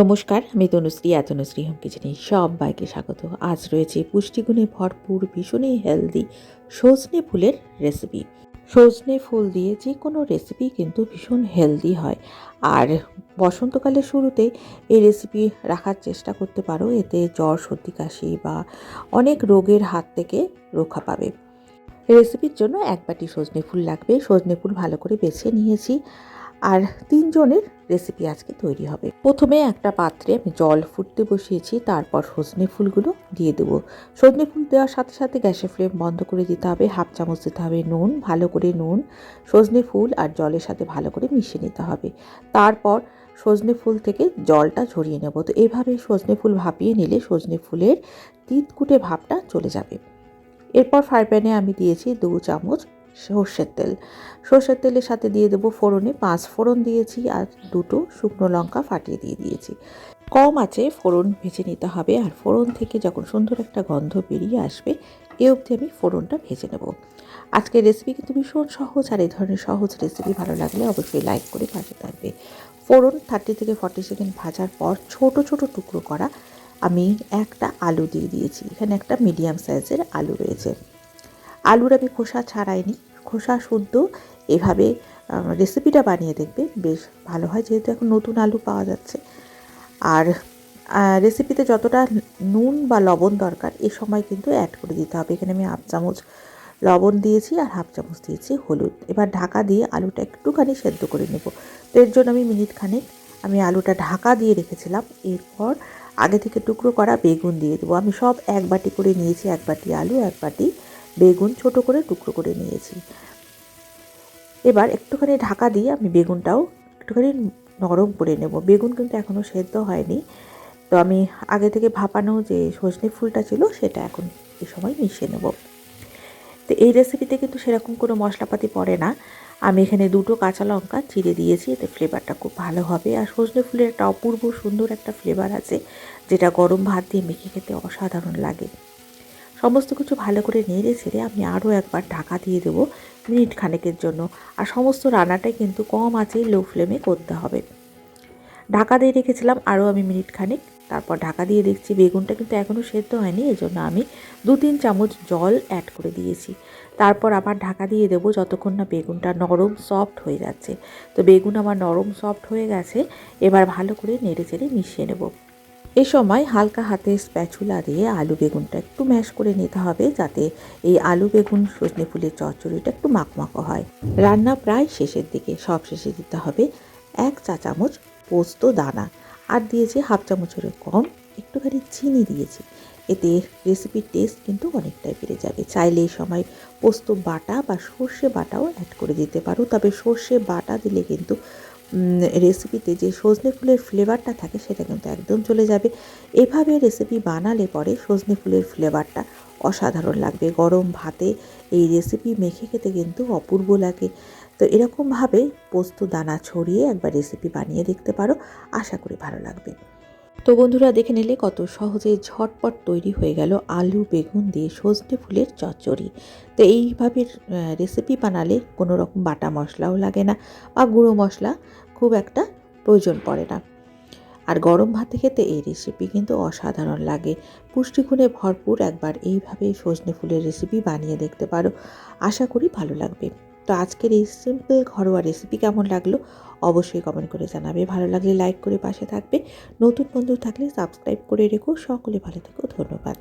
নমস্কার, আমি তনুশ্রী তনুশ্রী হোম কিচেনে সবাইকে স্বাগত। আজ রয়েছে পুষ্টিগুণে ভরপুর, ভীষণই হেলদি সজনে ফুলের রেসিপি সজনে ফুল দিয়ে যে কোনো রেসিপি কিন্তু ভীষণ হেলদি হয়। আর বসন্তকালের শুরুতে এই রেসিপি রাখার চেষ্টা করতে পারো, এতে জ্বর, সর্দি, কাশি বা অনেক রোগের হাত থেকে রক্ষা পাবে। রেসিপির জন্য এক বাটি সজনে ফুল লাগবে। সজনে ফুল ভালো করে বেছে নিয়েছি। আর তিনজনের রেসিপি আজকে তৈরি হবে। প্রথমে একটা পাত্রে আমি জল ফুটতে বসিয়েছি, তারপর সজনে ফুলগুলো দিয়ে দেবো। সজনে ফুল দেওয়ার সাথে সাথে গ্যাসের ফ্লেম বন্ধ করে দিতে হবে, হাফ চামচ দিতে হবে নুন, ভালো করে নুন, সজনে ফুল আর জলের সাথে ভালো করে মিশিয়ে নিতে হবে। তারপর সজনে ফুল থেকে জলটা ঝরিয়ে নেব। তো এভাবে সজনে ফুল ভাপিয়ে নিলে সজনে ফুলের তিতকুটে ভাবটা চলে যাবে। এরপর ফ্রাই প্যানে আমি দিয়েছি দু চামচ সর্ষের তেল। সর্ষের তেলের সাথে দিয়ে দেবো ফোড়নে পাঁচ ফোড়ন দিয়েছি আর দুটো শুকনো লঙ্কা ফাটিয়ে দিয়ে দিয়েছি। কম আছে, ফোড়ন ভেজে নিতে হবে আর ফোড়ন থেকে যখন সুন্দর একটা গন্ধ বেরিয়ে আসবে, এ অবধি আমি ফোড়নটা ভেজে নেব। আজকের রেসিপি কিন্তু ভীষণ সহজ আর এই ধরনের সহজ রেসিপি ভালো লাগলে অবশ্যই লাইক করে পাশে থাকবে। ফোড়ন থার্টি থেকে ফর্টি সেকেন্ড ভাজার পর ছোট ছোট টুকরো করা আমি একটা আলু দিয়ে দিয়েছি। এখানে একটা মিডিয়াম সাইজের আলু রয়েছে। আলুর আমি খোসা ছাড়াইনি। খোসা শুদ্ধ। এভাবে রেসিপিটা বানিয়ে দেখবে। বেশ ভালো হয়, যেহেতু এখন নতুন আলু পাওয়া যাচ্ছে। আর রেসিপিতে যতটা নুন বা লবণ দরকার, এ সময় কিন্তু অ্যাড করে দিতে হবে। এখানে আমি হাফ চামচ লবণ দিয়েছি আর হাফ চামচ দিয়েছি হলুদ। এবার ঢাকা দিয়ে আলুটা একটুখানি সেদ্ধ করে নেব। তো এর জন্য আমি মিনিট খানেক আমি আলুটা ঢাকা দিয়ে রেখেছিলাম। এরপর আগে থেকে টুকরো করা বেগুন দিয়ে দেবো। আমি সব এক বাটি করে নিয়েছি, এক বাটি আলু, এক বাটি বেগুন ছোট করে টুকরো করে নিয়েছি। এবার একটুখানি ঢাকা দিয়ে আমি বেগুনটাও একটুখানি নরম করে নেব। বেগুন কিন্তু এখনও সেদ্ধ হয়নি। তো আমি আগে থেকে ভাপানো যে সজনে ফুলটা ছিল, সেটা এখন এ সময় মিশিয়ে নেব। তো এই রেসিপিতে কিন্তু সেরকম কোনো মশলাপাতি পড়ে না। আমি এখানে দুটো কাঁচা লঙ্কা চিড়ে দিয়েছি, এতে ফ্লেভারটা খুব ভালো হবে। আর সজনে ফুলের একটা অপূর্ব সুন্দর একটা ফ্লেভার আছে, যেটা গরম ভাত দিয়ে মেখে খেতে অসাধারণ লাগে। সমস্ত কিছু ভালো করে নেড়ে ছেড়ে আমি আরও একবার ঢাকা দিয়ে দেবো মিনিট খানেকের জন্য। আর সমস্ত রান্নাটাই কিন্তু কম আছে লো ফ্লেমে করতে হবে। ঢাকা দিয়ে রেখেছিলাম আরও আমি মিনিট খানেক তারপর ঢাকা দিয়ে দেখছি বেগুনটা কিন্তু এখনও সেদ্ধ হয়নি, এজন্য আমি দু তিন চামচ জল অ্যাড করে দিয়েছি। তারপর আবার ঢাকা দিয়ে দেবো যতক্ষণ না বেগুনটা নরম সফট হয়ে যাচ্ছে। তো বেগুন আমার নরম সফট হয়ে গেছে, এবার ভালো করে নেড়ে চেড়ে মিশিয়ে নেব। এ সময় হালকা হাতে স্প্যাচুলা দিয়ে আলু বেগুনটা একটু ম্যাশ করে নিতে হবে যাতে এই আলু বেগুন, সজনে ফুলের চচ্চড়িটা একটু মাখমাখো হয়। রান্না প্রায় শেষের দিকে, সব শেষে দিতে হবে এক চা চামচ পোস্ত দানা। আর দিয়েছি হাফ চামচের কম, একটুখানি চিনি দিয়েছি। এতে রেসিপির টেস্ট কিন্তু অনেকটাই বেড়ে যাবে। চাইলে এই সময় পোস্ত বাটা বা সর্ষে বাটাও অ্যাড করে দিতে পারো। তবে সর্ষে বাটা দিলে কিন্তু রেসিপিতে যে সজনে ফুলের ফ্লেভারটা থাকে সেটা কিন্তু একদম চলে যাবে। এভাবে রেসিপি বানালে পরে সজনে ফুলের ফ্লেভারটা অসাধারণ লাগবে। গরম ভাতে এই রেসিপি মেখে খেতে কিন্তু অপূর্ব লাগে। তো এরকমভাবে পোস্ত, দানা ছড়িয়ে একবার রেসিপি বানিয়ে দেখতে পারো। আশা করি ভালো লাগবে। তো বন্ধুরা দেখে নিলে কত সহজে ঝটপট তৈরি হয়ে গেল আলু, বেগুন দিয়ে সজনে ফুলের চচ্চড়ি। তো এইভাবে রেসিপি বানালে কোনো রকম বাটা মশলাও লাগে না বা গুঁড়ো মশলা খুব একটা প্রয়োজন পড়ে না। আর গরম ভাতে খেতে এই রেসিপি কিন্তু অসাধারণ লাগে। পুষ্টিগুণে ভরপুর একবার এইভাবে সজনে ফুলের রেসিপি বানিয়ে দেখতে পারো। আশা করি ভালো লাগবে। তো আজকের এই সিম্পল ঘরোয়া রেসিপি কেমন লাগল অবশ্যই কমেন্ট করে জানাবে। ভালো লাগলে লাইক করে পাশে থাকবে। নতুন বন্ধু থাকলে সাবস্ক্রাইব করে রেখো। সকলে ভালো থেকো। ধন্যবাদ।